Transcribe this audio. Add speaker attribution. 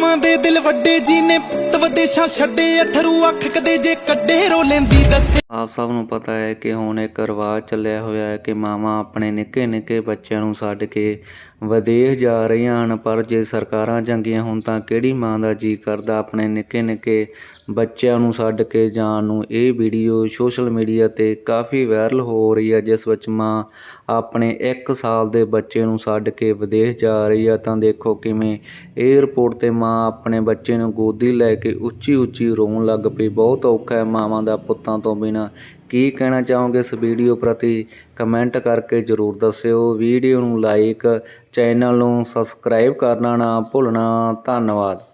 Speaker 1: ਮਾਵਾਂ ਦੇ ਦਿਲ ਵੱਡੇ ਜੀ ਨੇ ਵਿਦੇਸ਼ਾਂ ਛੱਡੇ, ਅਥਰੂ ਅੱਖ ਕਦੇ ਜੇ ਕੱਢੇ ਰੋ ਲੈਂਦੀ ਦੱਸੇ।
Speaker 2: ਆਪ ਸਭ ਨੂੰ ਪਤਾ ਹੈ ਕਿ ਹੁਣ ਇੱਕ ਰਿਵਾਜ ਚੱਲਿਆ ਹੋਇਆ ਹੈ ਕਿ ਮਾਵਾਂ ਆਪਣੇ ਨਿੱਕੇ ਨਿੱਕੇ ਬੱਚਿਆਂ ਨੂੰ ਛੱਡ ਕੇ ਵਿਦੇਸ਼ ਜਾ ਰਹੀਆਂ ਹਨ, ਪਰ ਜੇ ਸਰਕਾਰਾਂ ਚੰਗੀਆਂ ਹੋਣ ਤਾਂ ਕਿਹੜੀ ਮਾਂ ਦਾ ਜੀ ਕਰਦਾ ਆਪਣੇ ਨਿੱਕੇ ਨਿੱਕੇ ਬੱਚਿਆਂ ਨੂੰ ਛੱਡ ਕੇ ਜਾਣ ਨੂੰ? ਇਹ ਵੀਡੀਓ ਸੋਸ਼ਲ ਮੀਡੀਆ ਤੇ ਕਾਫੀ ਵਾਇਰਲ ਹੋ ਰਹੀ ਹੈ, ਜਿਸ ਵਿੱਚ ਮਾਂ ਆਪਣੇ 1 ਸਾਲ ਦੇ ਬੱਚੇ ਨੂੰ ਛੱਡ ਕੇ ਵਿਦੇਸ਼ ਜਾ ਰਹੀ ਹੈ। ਤਾਂ ਦੇਖੋ ਕਿਵੇਂ 에ਅਰਪੋਰਟ ਤੇ ਮਾਂ ਆਪਣੇ ਬੱਚੇ ਨੂੰ ਗੋਦੀ ਲੈ ਕੇ ਕੇ ਉੱਚੀ ਉੱਚੀ ਰੋਣ ਲੱਗ ਪਈ। ਬਹੁਤ ਔਖਾ ਹੈ ਮਾਵਾਂ ਦਾ ਪੁੱਤਾਂ ਤੋਂ ਬਿਨਾ। ਕੀ ਕਹਿਣਾ ਚਾਹੋਗੇ ਇਸ ਵੀਡੀਓ ਪ੍ਰਤੀ? ਕਮੈਂਟ ਕਰਕੇ ਜ਼ਰੂਰ ਦੱਸਿਓ। ਵੀਡੀਓ ਨੂੰ ਲਾਈਕ, ਚੈਨਲ ਨੂੰ ਸਬਸਕ੍ਰਾਈਬ ਕਰਨਾ ਨਾ ਭੁੱਲਣਾ। ਧੰਨਵਾਦ।